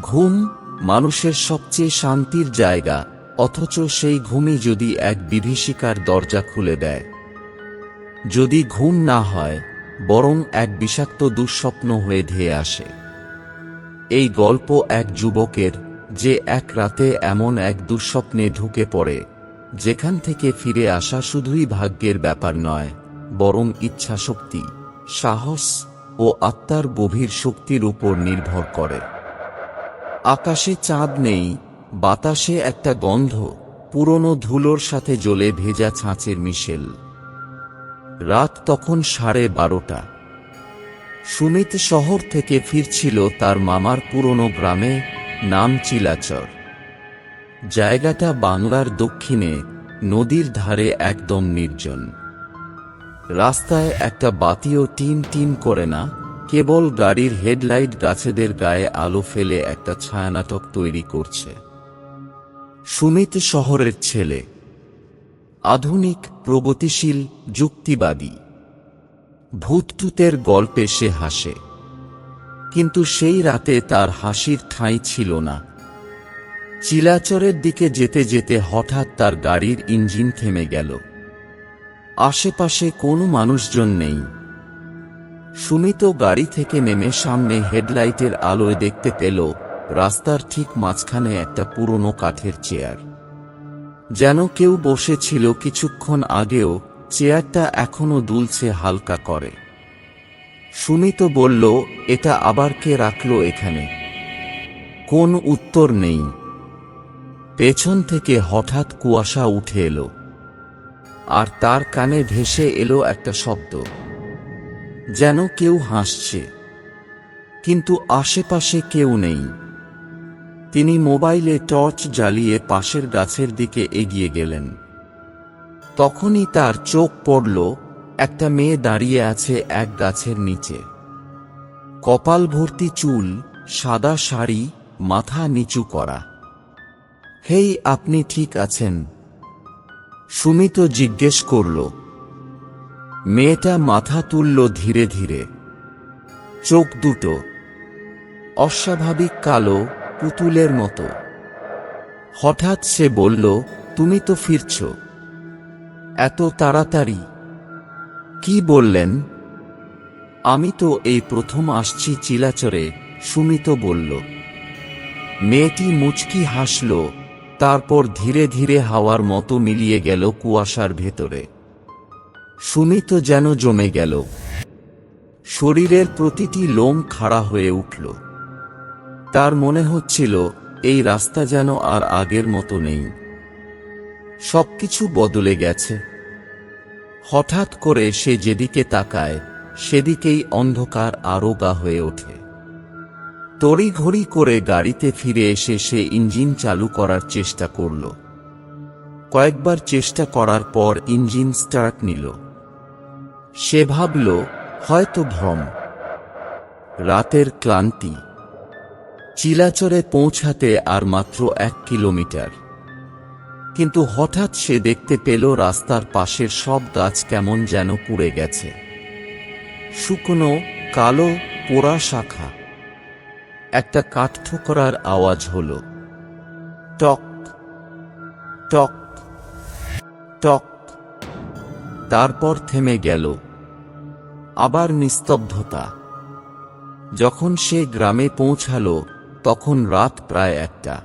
ঘুম মানুষের সবচেয়ে শান্তির জায়গা, অথচ সেই ঘুমই যদি এক বিভীষিকার দরজা খুলে দেয়। যদি ঘুম না হয়, বরং এক বিষাক্ত দুঃস্বপ্ন হয়ে ধেয়ে আসে। এই গল্প এক যুবকের, যে এক রাতে এমন এক দুঃস্বপ্নে ঢুকে পড়ে, যেখান থেকে ফিরে আসা শুধুই ভাগ্যের ব্যাপার নয়, বরং ইচ্ছাশক্তি, সাহস ও আত্মার গভীর শক্তির উপর নির্ভর করে। আকাশে চাঁদ নেই, বাতাসে একটা গন্ধ, পুরনো ধুলোর সাথে জ্বলে ভেজা ছাঁচের মিশেল। রাত তখন সাড়ে বারোটা। সুমিত শহর থেকে ফিরছিল তার মামার পুরনো গ্রামে, নাম চিলাচর। জায়গাটা বাংলার দক্ষিণে, নদীর ধারে একদম নির্জন। রাস্তায় একটা বাতিও টিম টিম করে না কেবল গাড়ির হেডলাইট গাছেদের গায়ে আলো ফেলে একটা ছায়ানাটক তৈরি করছে। সুমিত শহরের ছেলে। আধুনিক, প্রগতিশীল, যুক্তিবাদী। ভূতটুতের গল্পে সে হাসে। কিন্তু সেই রাতে তার হাসির ঠাঁই ছিল না। চিলাচরের দিকে যেতে যেতে হঠাৎ তার গাড়ির ইঞ্জিন থেমে গেল। আশেপাশে কোনো মানুষজন নেই। সুমিত গাড়ি থেকে নেমে সামনে হেডলাইটের আলোয় দেখতে পেল, রাস্তার ঠিক মাঝখানে একটা পুরনো কাঠের চেয়ার। যেন কেউ বসেছিল কিছুক্ষণ আগেও, চেয়ারটা এখনও দুলছে হালকা করে। সুমিত বলল, এটা আবার কে রাখল এখানে? কোন উত্তর নেই। পেছন থেকে হঠাৎ কুয়াশা উঠে এলো। আর তার কানে ভেসে এলো একটা শব্দ। যেন কেউ হাসছে। কিন্তু আশেপাশে কেউ নেই। তিনি মোবাইলে টর্চ জ্বালিয়ে পাশের গাছের দিকে এগিয়ে গেলেন। তখনই তার চোখ পড়ল, একটা মেয়ে দাঁড়িয়ে আছে এক গাছের নিচে। কপাল ভর্তি চুল, সাদা শাড়ি, মাথা নিচু করা। হেই, আপনি ঠিক আছেন? সুমিত জিজ্ঞেস করল। মেয়েটা মাথা তুলল ধীরে ধীরে। চোখ দুটো অস্বাভাবিক কালো পুতুলের মতো। হঠাৎ সে বলল, তুমি তো ফিরছ। এত তাড়াতাড়ি। কি বললেন? আমি তো এই প্রথম আসছি চিলাচরে, সুমিত বলল। মেয়েটি মুচকি হাসল, তারপর ধীরে ধীরে হাওয়ার মতো মিলিয়ে গেল কুয়াশার ভেতরে। সুমিত যেন জমে গেল। শরীরের প্রতিটি লোম খাড়া হয়ে উঠল। তার মনে হচ্ছিল, এই রাস্তা যেন আর আগের মতো নেই। সবকিছু বদলে গেছে। হঠাৎ করে সে যেদিকে তাকায়, সেদিকেই অন্ধকার আরও গা হয়ে ওঠে। তড়িঘড়ি করে গাড়িতে ফিরে এসে সে ইঞ্জিন চালু করার চেষ্টা করল। কয়েকবার চেষ্টা করার পর ইঞ্জিন স্টার্ট নিল। সে ভাবল, হয়তো ভ্রম। রাতের ক্লান্তি। চিলাচরে পৌঁছাতে আর মাত্র এক কিলোমিটার। কিন্তু হঠাৎ সে দেখতে পেল রাস্তার পাশের সব গাছ কেমন যেন পুড়ে গেছে। শুকনো, কালো, পোড়া শাখা। একটা কাঠ ঠোকরার আওয়াজ হল, টক টক টক। তারপর থেমে গেল। আবার নিস্তব্ধতা। যখন সে গ্রামে পৌঁছালো, তখন রাত প্রায় একটা।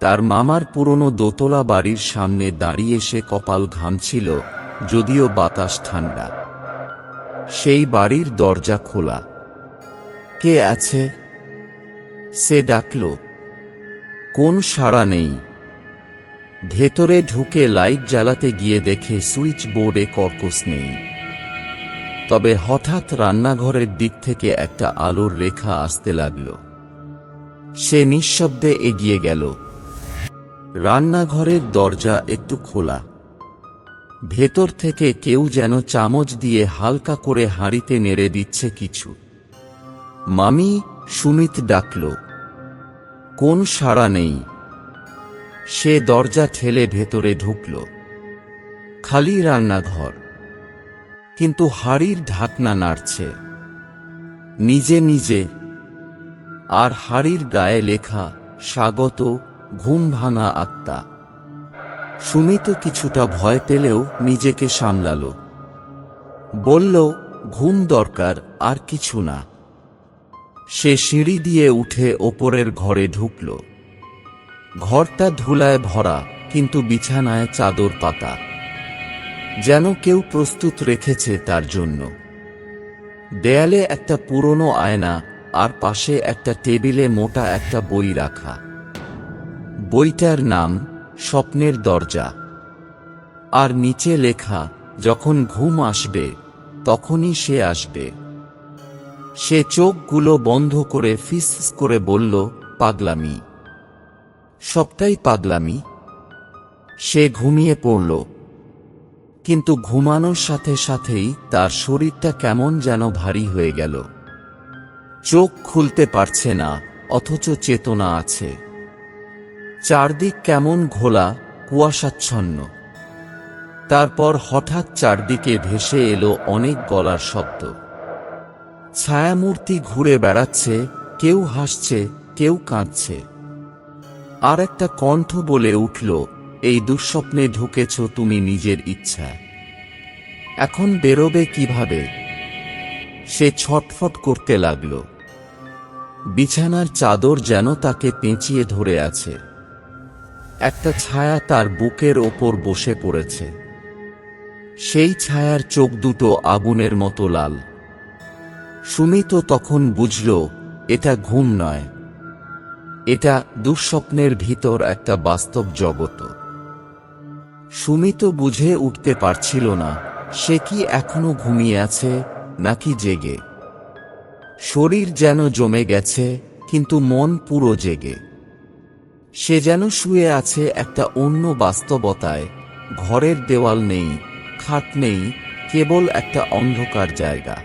তার মামার পুরনো দোতলা বাড়ির সামনে দাঁড়িয়ে সে কপাল ঘামছিল, যদিও বাতাস ঠান্ডা। সেই বাড়ির দরজা খোলা। কে আছে? সে ডাকল। কোন সাড়া নেই? ভেতরে ঢুকে লাইট জ্বালাতে গিয়ে দেখে সুইচ বোর্ডে কর্কস নেই। তবে হঠাৎ রান্নাঘরের দিক থেকে একটা আলোর রেখা আসতে লাগল। সে নিঃশব্দে এগিয়ে গেল। রান্নাঘরের দরজা একটু খোলা। ভেতর থেকে কেউ যেন চামচ দিয়ে হালকা করে হাঁড়িতে নেড়ে দিচ্ছে কিছু। মামি, সুমিত ডাকল, কোন সাড়া নেই? সে দরজা ঠেলে ভেতরে ঢুকল। খালি রান্নাঘর কিন্তু হাড়ির ঢাকনা নাড়ছে। নিজে নিজে। আর হাড়ির গায়ে লেখা স্বাগত ঘুম ভাঙা আত্মা। সুমিত কিছুটা ভয় পেলেও নিজেকে সামলাল। বলল, ঘুম দরকার, আর কিছু না। সে সিঁড়ি দিয়ে উঠে ওপরের ঘরে ঢুকল। ঘরটা ধুলায় ভরা, কিন্তু বিছানায় চাদর পাতা। যেন কেউ প্রস্তুত রেখেছে তার জন্য। দেয়ালে একটা পুরনো আয়না, আর পাশে একটা টেবিলে মোটা একটা বই রাখা। বইটার নাম, স্বপ্নের দরজা। আর নিচে লেখা, যখন ঘুম আসবে, তখনই সে আসবে। সে চোখগুলো বন্ধ করে ফিস করে বলল, পাগলামি। সবটাই পাগলামি। সে ঘুমিয়ে পড়ল। কিন্তু ঘুমানোর সাথে সাথেই তার শরীরটা কেমন যেন ভারী হয়ে গেল। চোখ খুলতে পারছে না, অথচ চেতনা আছে। চারদিক কেমন ঘোলা, কুয়াশাচ্ছন্ন। তারপর হঠাৎ চারদিকে ভেসে এলো অনেক গলার শব্দ। ছায়ামূর্তি ঘুরে বেড়াচ্ছে, কেউ হাসছে, কেউ কাঁদছে। আর একটা কণ্ঠ বলে উঠল, এই দুঃস্বপ্নে ঢুকেছ তুমি নিজের ইচ্ছা। এখন বেরোবে কীভাবে? সে ছটফট করতে লাগল। বিছানার চাদর যেন তাকে পেঁচিয়ে ধরে আছে। একটা ছায়া তার বুকের ওপর বসে পড়েছে। সেই ছায়ার চোখ দুটো আগুনের মতো লাল। সুমিত তখন বুঝল, এটা ঘুম নয়। এটা দুঃস্বপ্নের ভিতর একটা বাস্তব জগৎ। সুমিত বুঝে উঠতে পারছিল না, সে কি এখনও ঘুমিয়ে আছে, নাকি জেগে। শরীর যেন জমে গেছে, কিন্তু মন পুরো জেগে। সে যেন শুয়ে আছে একটা অন্য বাস্তবতায়, ঘরের দেওয়াল নেই, খাট নেই, কেবল একটা অন্ধকার জায়গা।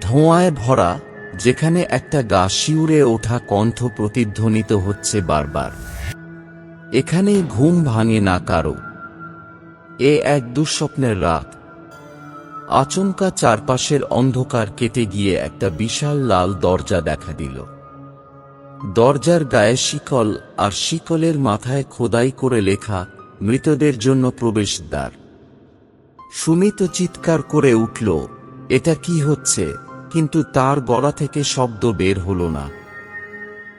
ধোঁয়ায় ভরা যেখানে একটা গা শিউরে ওঠা কণ্ঠ প্রতিধ্বনিত হচ্ছে বারবার। এখানে ঘুম ভাঙে না কারও। এ এক দুঃস্বপ্নের রাত। আচমকা চারপাশের অন্ধকার কেটে গিয়ে একটা বিশাল লাল দরজা দেখা দিল। দরজার গায়ে শিকল আর শিকলের মাথায় খোদাই করে লেখা, মৃতদের জন্য প্রবেশদ্বার। সুমিত চিৎকার করে উঠল, এটা কি হচ্ছে? কিন্তু তার গলা থেকে শব্দ বের হল না।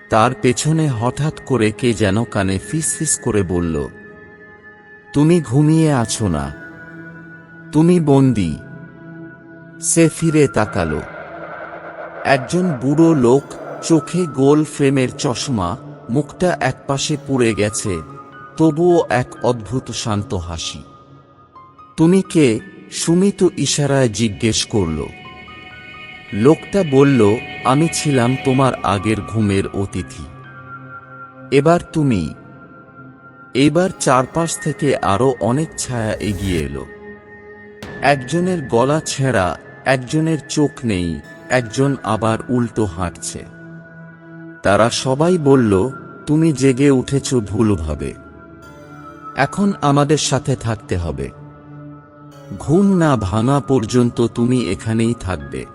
তার পেছনে হঠাৎ করে কে যেন কানে ফিস ফিস করে বলল, তুমি ঘুমিয়ে আছো না। তুমি বন্দি। সে ফিরে তাকালো। একজন বুড়ো লোক চোখে গোল ফ্রেমের চশমা, মুখটা একপাশে পুড়ে গেছে, তবুও এক অদ্ভুত শান্ত হাসি। তুমি কে? সুমিত ইশারায় জিজ্ঞেস করল। লোকটা বলল, আমি ছিলাম তোমার আগের ঘুমের অতিথি। এবার তুমি এবার চারপাশ থেকে আরও অনেক ছায়া এগিয়ে এলো। একজনের গলা ছেঁড়া, একজনের চোখ নেই, একজন আবার উল্টো হাঁটছে। তারা সবাই বলল, তুমি জেগে উঠেছ ভুলভাবে। এখন আমাদের সাথে থাকতে হবে। ঘুম না ভাঙা পর্যন্ত তুমি এখানেই থাকবে।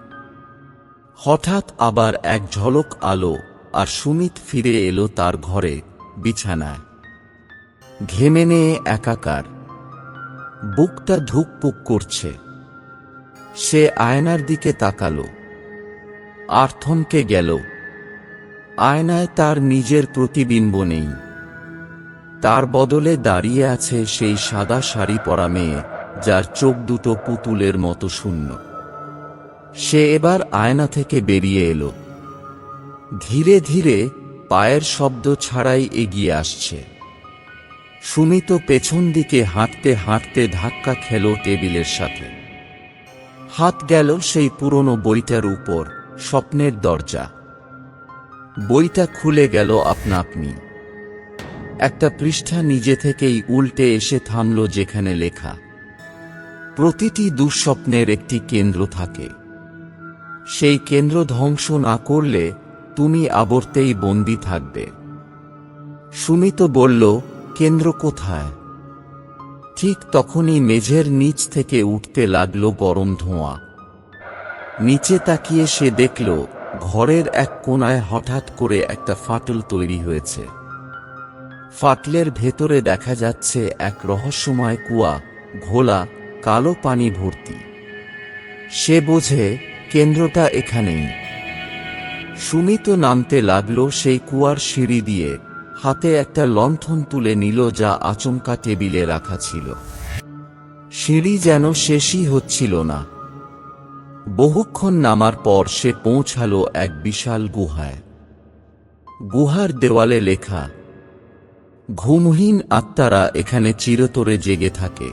হঠাৎ আবার এক ঝলক আলো আর সুমিত ফিরে এলো তার ঘরে, বিছানায়। ঘেমে নিয়ে একাকার। বুকটা ধুকপুক করছে। সে আয়নার দিকে তাকালো। আর থমকে গেল। আয়নায় তার নিজের প্রতিবিম্ব নেই। তার বদলে দাঁড়িয়ে আছে সেই সাদা শাড়ি পরা মেয়ে, যার চোখ দুটো পুতুলের মতো শূন্য। সে এবার আয়না থেকে বেরিয়ে এলো। ধীরে ধীরে পায়ের শব্দ ছাড়াই এগিয়ে আসছে। সুমিত পেছন দিকে হাঁটতে হাঁটতে ধাক্কা খেল টেবিলের সাথে। হাত গেল সেই পুরনো বইটার উপর, স্বপ্নের দরজা। বইটা খুলে গেল আপনা আপনি। একটা পৃষ্ঠা নিজে থেকেই উল্টে এসে থামল যেখানে লেখা, প্রতিটি দুঃস্বপ্নের একটি কেন্দ্র থাকে। সেই কেন্দ্র ধ্বংস না করলে তুমি আবর্তেই বন্দি থাকবে। সুমিত বলল, কেন্দ্র কোথায়? ঠিক তখনই মেঝের নিচ থেকে উঠতে লাগল গরম ধোঁয়া। নিচে তাকিয়ে সে দেখল, ঘরের এক কোণায় হঠাৎ করে একটা ফাটল তৈরি হয়েছে। ফাটলের ভেতরে দেখা যাচ্ছে এক রহস্যময় কুয়া, ঘোলা, কালো পানি ভর্তি। সে বোঝে কেন্দ্রটা এখানেই। সুমিত নামতে লাগল সেই কুয়ার সিঁড়ি দিয়ে। হাতে একটা লণ্ঠন তুলে নিল যা আচমকা টেবিলে রাখা ছিল। সিঁড়ি যেন শেষই হচ্ছিল না। বহুক্ষণ নামার পর সে পৌঁছালো এক বিশাল গুহায়। গুহার দেওয়ালে লেখা, ঘুমহীন আত্মারা এখানে চিরতরে জেগে থাকে।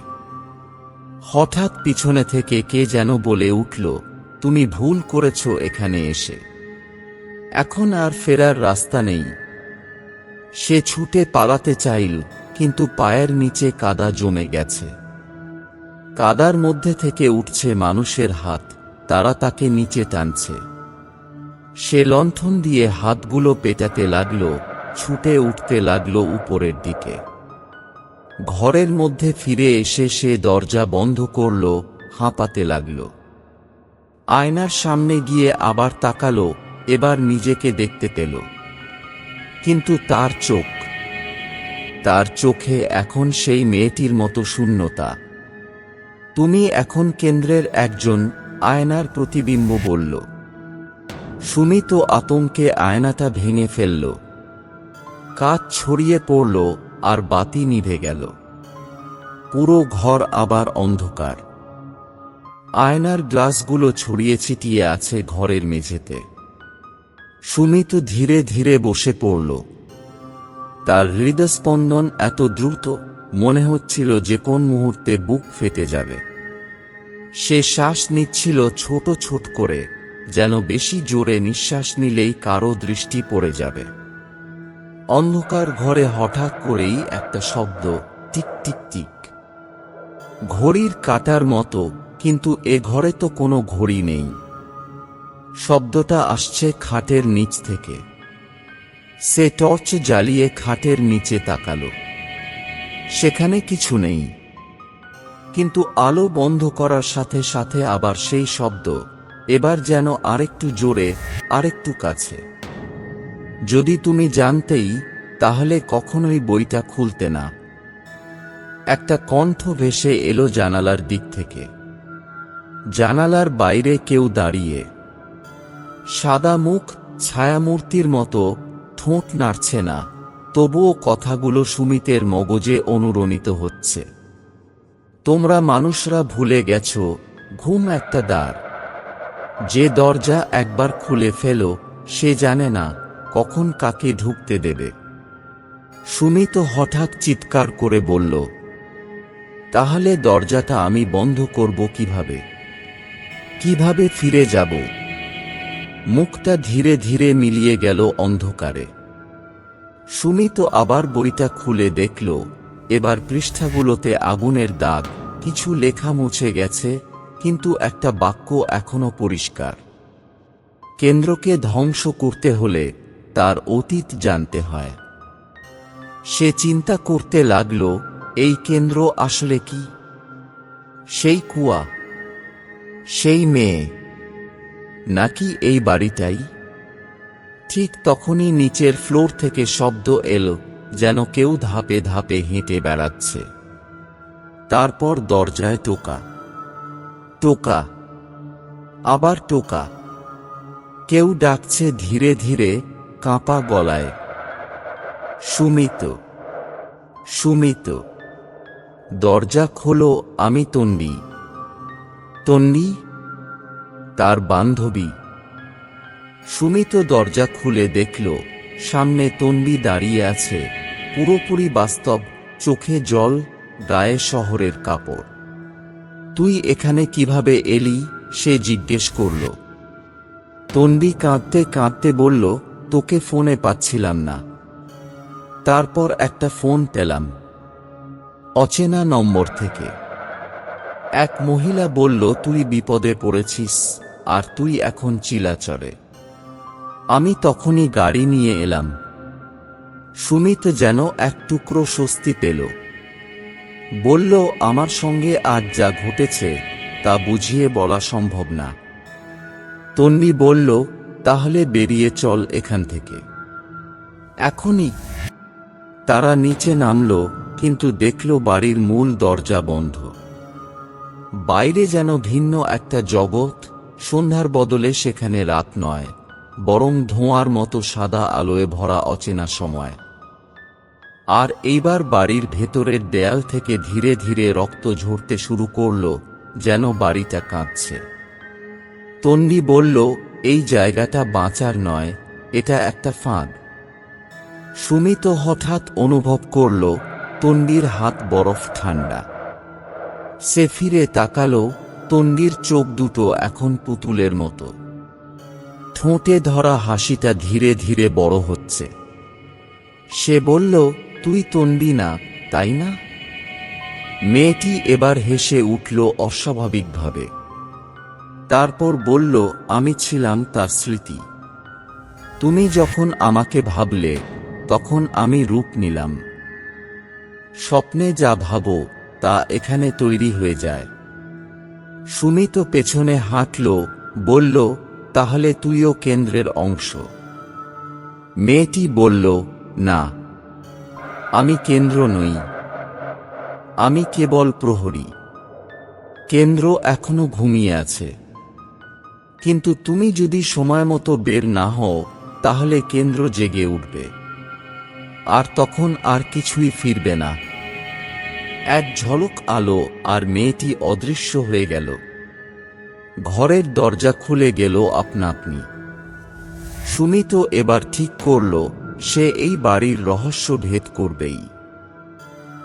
হঠাৎ পিছনে থেকে কে যেন বলে উঠল তুমি ভুল করেছ এখানে এসে। এখন আর ফেরার রাস্তা নেই। সে ছুটে পালাতে চাইল, কিন্তু পায়ের নিচে কাদা জমে গেছে। কাদার মধ্যে থেকে উঠছে মানুষের হাত, তারা তাকে নিচে টানছে। সে লণ্ঠন দিয়ে হাতগুলো পেটাতে লাগল, ছুটে উঠতে লাগল উপরের দিকে। ঘরের মধ্যে ফিরে এসে সে দরজা বন্ধ করল, হাঁপাতে লাগল। আয়নার সামনে গিয়ে আবার তাকালো, এবার নিজেকে দেখতে পেল। কিন্তু তার চোখ, তার চোখে এখন সেই মেয়েটির মতো শূন্যতা। তুমি এখন কেন্দ্রের একজন, আয়নার প্রতিবিম্ব বলল। সুমিত আতঙ্কে আয়নাটা ভেঙে ফেলল। কাজ ছড়িয়ে পড়ল আর বাতি নিভে গেল। পুরো ঘর আবার অন্ধকার। আয়নার গ্লাসগুলো ছড়িয়ে ছিটিয়ে আছে ঘরের মেঝেতে। সুমিত ধীরে ধীরে বসে পড়ল। তার হৃদস্পন্দন এত দ্রুত, মনে হচ্ছিল যে কোন মুহূর্তে বুক ফেটে যাবে। সে শ্বাস নিচ্ছিল ছোট ছোট করে, যেন বেশি জোরে নিঃশ্বাস নিলেই কারও দৃষ্টি পড়ে যাবে। অন্ধকার ঘরে হঠাৎ করেই একটা শব্দ, টিক টিক টিক। ঘড়ির কাটার মতো কিন্তু এ ঘরে তো কোনো ঘড়ি নেই। শব্দটা আসছে খাটের নিচ থেকে। সে টর্চ জ্বালিয়ে খাটের নিচে তাকালো। সেখানে কিছু নেই। কিন্তু আলো বন্ধ করার সাথে সাথে আবার সেই শব্দ, এবার যেন আরেকটু জোরে, আরেকটু কাছে। যদি তুমি জানতেই, তাহলে কখনোই বইটা খুলতে না। একটা কণ্ঠ ভেসে এলো জানালার দিক থেকে। জানালার বাইরে কেউ দাঁড়িয়ে সাদা মুখ ছায়ামূর্তির মতো ঠোঁট নাড়ছে না, তবুও কথাগুলো সুমিতের মগজে অনুরণিত হচ্ছে। তোমরা মানুষরা ভুলে গেছ, ঘুম একটা দ্বার। যে দরজা একবার খুলে ফেলো, সে জানে না কখন কাকে ঢুকতে দেবে। সুমিত হঠাৎ চিৎকার করে বলল, তাহলে দরজাটা আমি বন্ধ করব কীভাবে? কীভাবে ফিরে যাব? মুখটা ধীরে ধীরে মিলিয়ে গেল অন্ধকারে। সুমিত আবার বইটা খুলে দেখল, এবার পৃষ্ঠাগুলোতে আগুনের দাগ, কিছু লেখা মুছে গেছে, কিন্তু একটা বাক্য এখনও পরিষ্কার। কেন্দ্রকে ধ্বংস করতে হলে তার অতীত জানতে হয়। সে চিন্তা করতে লাগল, এই কেন্দ্র আসলে কি? সেই কুয়া সেই মেয়ে। নাকি এই বাড়িটাই? ঠিক তখনই নিচের ফ্লোর থেকে শব্দ এলো, যেন কেউ ধাপে ধাপে হেঁটে বেড়াচ্ছে। তারপর দরজায় টোকা। টোকা। আবার টোকা। কেউ ডাকছে ধীরে ধীরে কাঁপা গলায়। সুমিত। সুমিত। দরজা খোলো, আমি তন্বী। তন্বী তার বান্ধবী। সুমিত দরজা খুলে দেখল, সামনে তন্বী দাঁড়িয়ে আছে, পুরোপুরি বাস্তব, চোখে জল, গায়ে শহরের কাপড়। তুই এখানে কীভাবে এলি? সে জিজ্ঞেস করল। তন্বী কাঁদতে কাঁদতে বলল, তোকে ফোনে পাচ্ছিলাম না। তারপর একটা ফোন পেলাম, অচেনা নম্বর থেকে। এক মহিলা বলল, তুই বিপদে পড়েছিস, আর তুই এখন চিলাচরে। আমি তখনই গাড়ি নিয়ে এলাম। সুমিত যেন এক টুকরো স্বস্তি পেল। বলল, আমার সঙ্গে আজ যা ঘটেছে, তা বুঝিয়ে বলা সম্ভব না। তন্বী বলল, তাহলে বেরিয়ে চল এখান থেকে। এখনই তারা নিচে নামল, কিন্তু দেখল বাড়ির মূল দরজা বন্ধ। বাইরে যেন ভিন্ন একটা জগৎ, সন্ধ্যার বদলে সেখানে রাত নয়, বরং ধোঁয়ার মতো সাদা আলোয় ভরা অচেনা সময়। আর এইবার বাড়ির ভেতরের দেয়াল থেকে ধীরে ধীরে রক্ত ঝরতে শুরু করল, যেন বাড়িটা কাঁদছে। তন্ডি বলল, এই জায়গাটা বাঁচার নয়, এটা একটা ফাঁদ। সুমিত হঠাৎ অনুভব করল তন্ডির হাত বরফ ঠান্ডা। সে ফিরে তাকালো তন্ডির চোখ দুটো এখন পুতুলের মতো। ঠোঁটে ধরা হাসিটা ধীরে ধীরে বড় হচ্ছে। সে বলল, তুই তন্ডি না, তাই না? মেয়েটি এবার হেসে উঠল অস্বাভাবিকভাবে। তারপর বলল, আমি ছিলাম তার স্মৃতি। তুমি যখন আমাকে ভাবলে, তখন আমি রূপ নিলাম। স্বপ্নে যা ভাবো তা এখানে তৈরি হয়ে যায়। সুমিত পেছনে হাঁটল, বলল, তাহলে তুইও কেন্দ্রের অংশ। মেয়েটি বলল, না, আমি কেন্দ্র নই। আমি কেবল প্রহরী। কেন্দ্র এখনও ঘুমিয়ে আছে। কিন্তু তুমি যদি সময় মতো বের না হও, তাহলে কেন্দ্র জেগে উঠবে। আর তখন আর কিছুই ফিরবে না। এক ঝলক আলো আর মেয়েটি অদৃশ্য হয়ে গেল। ঘরের দরজা খুলে গেল আপনা আপনি সুমিত এবার ঠিক করল, সে এই বাড়ির রহস্য ভেদ করবেই।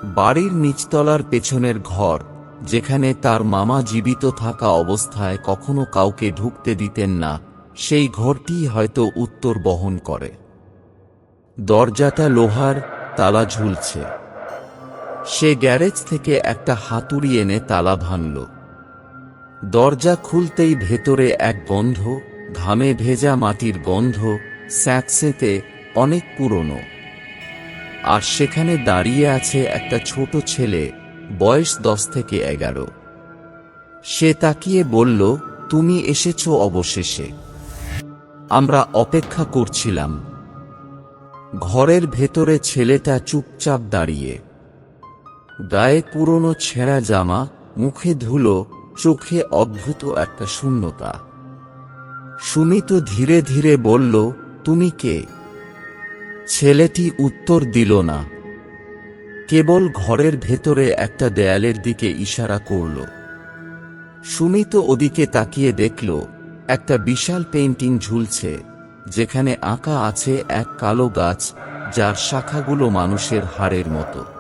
বাড়ির নিচতলার পেছনের ঘর, যেখানে তার মামা জীবিত থাকা অবস্থায় কখনো কাউকে ঢুকতে দিতেন না, সেই ঘরটি হয়তো উত্তর বহন করে। দরজাটা লোহার, তালা ঝুলছে। সে গ্যারেজ থেকে একটা হাতুড়ি এনে তালা ভাঙল। দরজা খুলতেই ভেতরে এক গন্ধ, ঘামে ভেজা মাটির গন্ধ স্যাঁতসেতে অনেক পুরনো। আর সেখানে দাঁড়িয়ে আছে একটা ছোট ছেলে, বয়স দশ থেকে এগারো। সে তাকিয়ে বলল, তুমি এসেছ অবশেষে। আমরা অপেক্ষা করছিলাম। ঘরের ভেতরে ছেলেটা চুপচাপ দাঁড়িয়ে। গায়ে পুরনো ছেঁড়া জামা, মুখে ধুলো, চোখে অদ্ভুত একটা শূন্যতা। সুমিত ধীরে ধীরে বলল, তুমি কে? ছেলেটি উত্তর দিল না। কেবল ঘরের ভেতরে একটা দেয়ালের দিকে ইশারা করল। সুমিত ওদিকে তাকিয়ে দেখল, একটা বিশাল পেন্টিং ঝুলছে, যেখানে আঁকা আছে এক কালো গাছ, যার শাখাগুলো মানুষের হাড়ের মতো।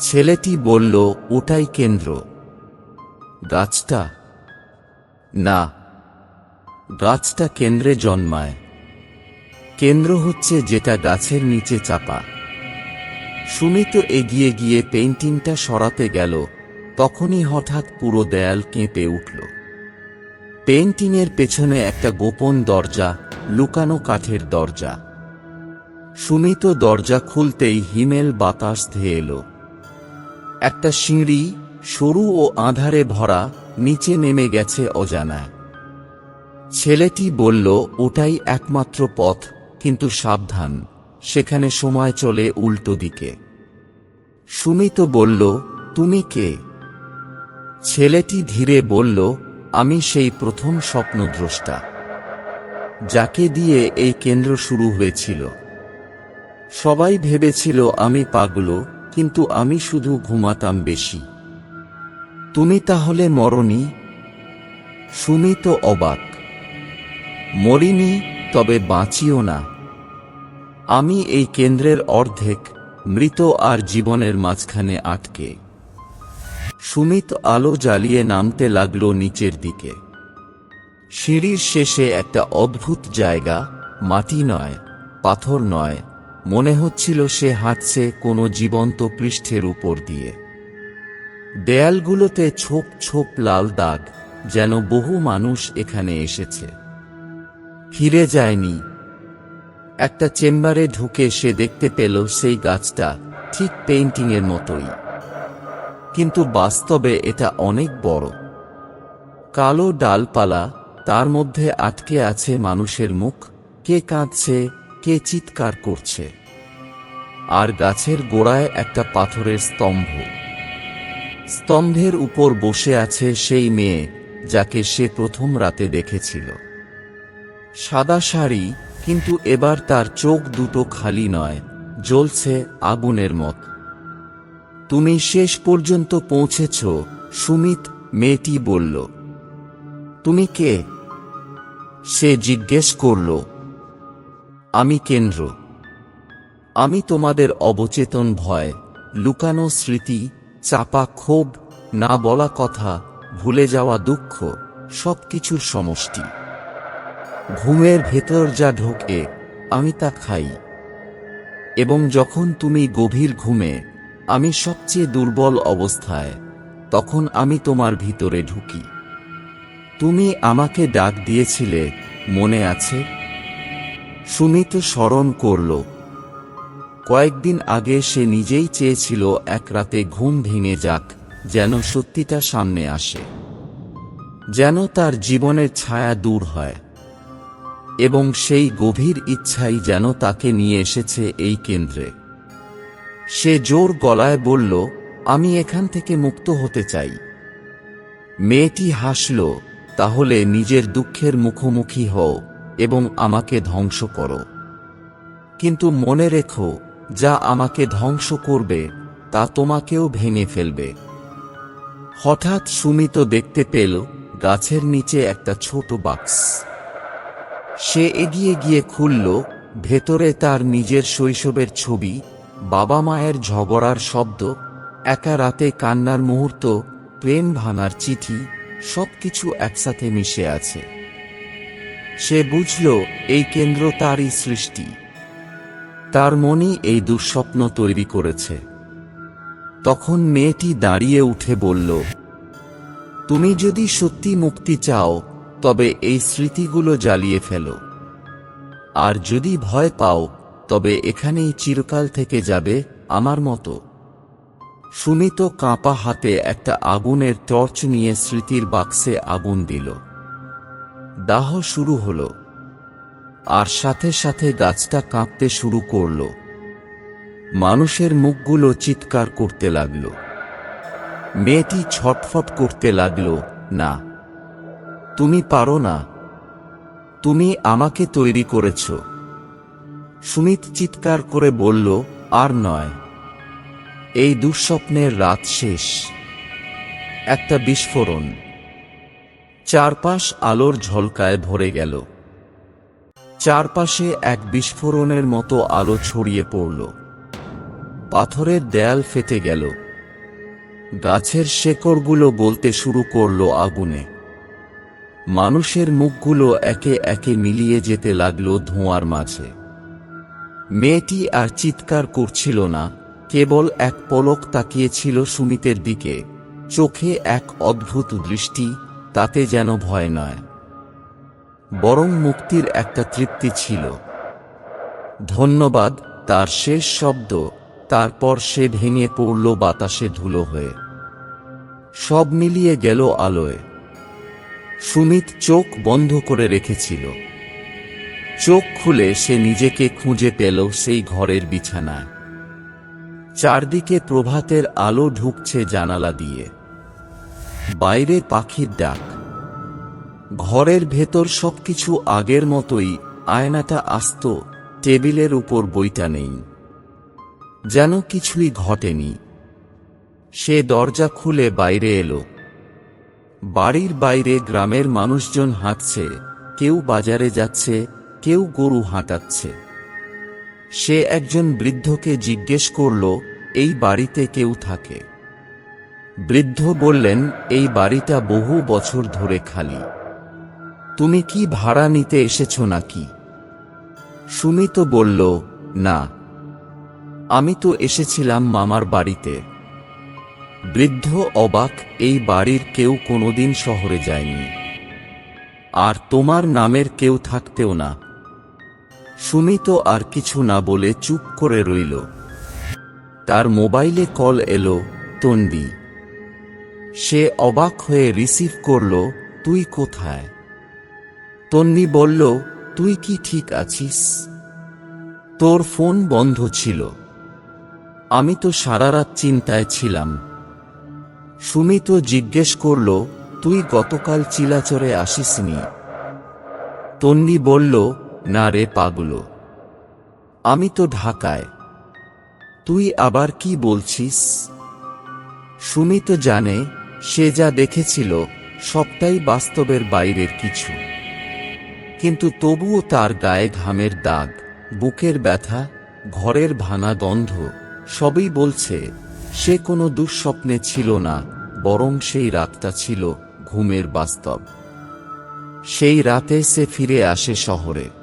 ছেলেটি বলল, ওটাই কেন্দ্র। গাছটা? না, গাছটা কেন্দ্রে জন্মায়। কেন্দ্র হচ্ছে যেটা গাছের নিচে চাপা। সুমিত এগিয়ে গিয়ে পেইন্টিংটা সরাতে গেল। তখনই হঠাৎ পুরো দেয়াল কেঁপে উঠল। পেইন্টিংয়ের পেছনে একটা গোপন দরজা, লুকানো কাঠের দরজা। সুমিত দরজা খুলতেই হিমেল বাতাস ধেয়ে এলো। একটা সিঁড়ি সরু ও আধারে ভরা নিচে নেমে গেছে অজানা। ছেলেটি বলল, ওটাই একমাত্র পথ, কিন্তু সাবধান, সেখানে সময় চলে উল্টো দিকে। সুমিত বলল, তুমি কে? ছেলেটি ধীরে বলল, আমি সেই প্রথম স্বপ্নদ্রষ্টা, যাকে দিয়ে এই কেন্দ্র শুরু হয়েছিল। সবাই ভেবেছিল আমি পাগল কিন্তু আমি শুধু ঘুমাতাম বেশি। তুমি তাহলে মরনি? সুমিত অবাক। মরিনি, তবে বাঁচিও না। আমি এই কেন্দ্রের অর্ধেক মৃত আর জীবনের মাঝখানে আটকে। সুমিত আলো জ্বালিয়ে নামতে লাগল নিচের দিকে। সিঁড়ির শেষে একটা অদ্ভুত জায়গা, মাটি নয়, পাথর নয় মনে হচ্ছিল সে হাঁটছে কোনো জীবন্ত পৃষ্ঠের উপর দিয়ে। দেয়ালগুলোতে ছোপ ছোপ লাল দাগ যেন বহু মানুষ এখানে এসেছে। ফিরে যায়নি। একটা চেম্বারে ঢুকে সে দেখতে পেল সেই গাছটা ঠিক পেইন্টিংয়ের মতোই। কিন্তু বাস্তবে এটা অনেক বড়। কালো ডালপালা, তার মধ্যে আটকে আছে মানুষের মুখ, কে কাঁদছে কে চিৎকার করছে? আর গাছের গোড়ায় একটা পাথরের স্তম্ভ। স্তম্ভের উপর বসে আছে সেই মেয়ে যাকে সে প্রথম রাতে দেখেছিল। সাদা শাড়ি, কিন্তু এবার তার চোখ দুটো খালি নয়, জ্বলছে আগুনের মত। তুমি শেষ পর্যন্ত পৌঁছেছ? সুমিত মেয়েটি বলল। তুমি কে? সে জিজ্ঞেস করল। আমি কেন্দ্র। আমি তোমাদের অবচেতন ভয়, লুকানো স্মৃতি, চাপা ক্ষোভ, না বলা কথা, ভুলে যাওয়া দুঃখ, সবকিছুর সমষ্টি। ঘুমের ভেতর যা ঢোকে, আমি তা খাই। এবং যখন তুমি গভীর ঘুমে, আমি সবচেয়ে দুর্বল অবস্থায়, তখন আমি তোমার ভিতরে ঢুকি। তুমি আমাকে ডাক দিয়েছিলে, মনে আছে? সুমিত স্মরণ করল। কয়েকদিন আগে সে নিজেই চেয়েছিল এক রাতে ঘুম ভেঙে যাক, যেন সত্যিটা সামনে আসে। যেন তার জীবনের ছায়া দূর হয়। এবং সেই গভীর ইচ্ছাই যেন তাকে নিয়ে এসেছে এই কেন্দ্রে। সে জোর গলায় বলল, আমি এখান থেকে মুক্ত হতে চাই। মেয়েটি হাসল, তাহলে নিজের দুঃখের মুখোমুখি হও। এবং আমাকে ধ্বংস করো। কিন্তু মনে রেখো, যা আমাকে ধ্বংস করবে, তা তোমাকেও ভেঙে ফেলবে। হঠাৎ সুমিত দেখতে পেল, গাছের নিচে একটা ছোট বাক্স। সে এগিয়ে গিয়ে খুলল, ভেতরে তার নিজের শৈশবের ছবি, বাবা মায়ের ঝগড়ার শব্দ, একা রাতে কান্নার মুহূর্ত, প্রেম ভাঙার চিঠি, সবকিছু একসাথে মিশে আছে। সে বুঝল, এই কেন্দ্র তারই সৃষ্টি। তার মনই এই দুঃস্বপ্ন তৈরি করেছে। তখন মেয়েটি দাঁড়িয়ে উঠে বলল, তুমি যদি সত্যি মুক্তি চাও, তবে এই স্মৃতিগুলো জ্বালিয়ে ফেলো। আর যদি ভয় পাও, তবে এখানেই চিরকাল থেকে যাবে আমার মতো। সুমিত কাঁপা হাতে একটা আগুনের টর্চ নিয়ে স্মৃতির বাক্সে আগুন দিল। দাহ শুরু হলো, আর সাথে সাথে গাছটা কাঁপতে শুরু করল। মানুষের মুখগুলো চিৎকার করতে লাগল। মেয়েটি ছটফট করতে লাগল, না, তুমি পারো না। তুমি আমাকে তৈরি করেছ। সুমিত চিৎকার করে বলল, আর নয়, এই দুঃস্বপ্নের রাত শেষ। একটা বিস্ফোরণ। চারপাশ আলোর ঝলকায় ভরে গেল। চারপাশে এক বিস্ফোরণের মতো আলো ছড়িয়ে পড়ল। পাথরের দেয়াল ফেটে গেল। গাছের শেকড়গুলো বলতে শুরু করল আগুনে। মানুষের মুখগুলো একে একে মিলিয়ে যেতে লাগল ধোঁয়ার মাঝে। মেয়েটি আর চিৎকার করছিল না, কেবল এক পলক তাকিয়েছিল সুমিতের দিকে। চোখে এক অদ্ভুত দৃষ্টি তাতে যেন ভয় নয়। বরং মুক্তির একটা তৃপ্তি ছিল। ধন্যবাদ, তার শেষ শব্দ, তারপর সে ভেঙে পড়ল বাতাসে ধুলো হয়ে। সব মিলিয়ে গেল আলোয়। সুমিত চোখ বন্ধ করে রেখেছিল। চোখ খুলে সে নিজেকে খুঁজে পেল সেই ঘরের বিছানায়। চারদিকে প্রভাতের আলো ঢুকছে জানালা দিয়ে। বাইরে পাখির ডাক। ঘরের ভেতর সবকিছু আগের মতোই, আয়নাটা আস্ত, টেবিলের উপর বইটা নেই। যেন কিছুই ঘটেনি। সে দরজা খুলে বাইরে এলো। বাড়ির বাইরে গ্রামের মানুষজন হাঁটছে, কেউ বাজারে যাচ্ছে, কেউ গরু হাঁটাচ্ছে। সে একজন বৃদ্ধকে জিজ্ঞেস করল, এই বাড়িতে কেউ থাকে? বৃদ্ধ বললেন, এই বাড়িটা বহু বছর ধরে খালি। তুমি কি ভাড়া নিতে এসেছ নাকি? সুমিত বলল, না। আমি তো এসেছিলাম মামার বাড়িতে। বৃদ্ধ অবাক, এই বাড়ির কেউ কোনোদিন শহরে যায়নি। আর তোমার নামের কেউ থাকতেও না। সুমিত আর কিছু না বলে চুপ করে রইল। তার মোবাইলে কল এলো তন্ডি সে অবাক হয়ে রিসিভ করল, তুই কোথায়? তন্নি বলল, তুই কি ঠিক আছিস? তোর ফোন বন্ধ ছিল। আমি তো সারা রাত চিন্তায় ছিলাম। সুমিত জিজ্ঞেস করল, তুই গতকাল চিলাচরে আসিসনি? তন্নি বলল, না রে পাগলো। আমি তো ঢাকায়। তুই আবার কি বলছিস? সুমিত জানে সে যা দেখেছিল, সবটাই বাস্তবের বাইরের কিছু। কিন্তু তবুও তার গায়ে ঘামের দাগ, বুকের ব্যথা, ঘরের ভানা গন্ধ, সবই বলছে, সে কোনো দুঃস্বপ্নে ছিল না, বরং সেই রাতটা ছিল ঘুমের বাস্তব। সেই রাতে সে ফিরে আসে শহরে।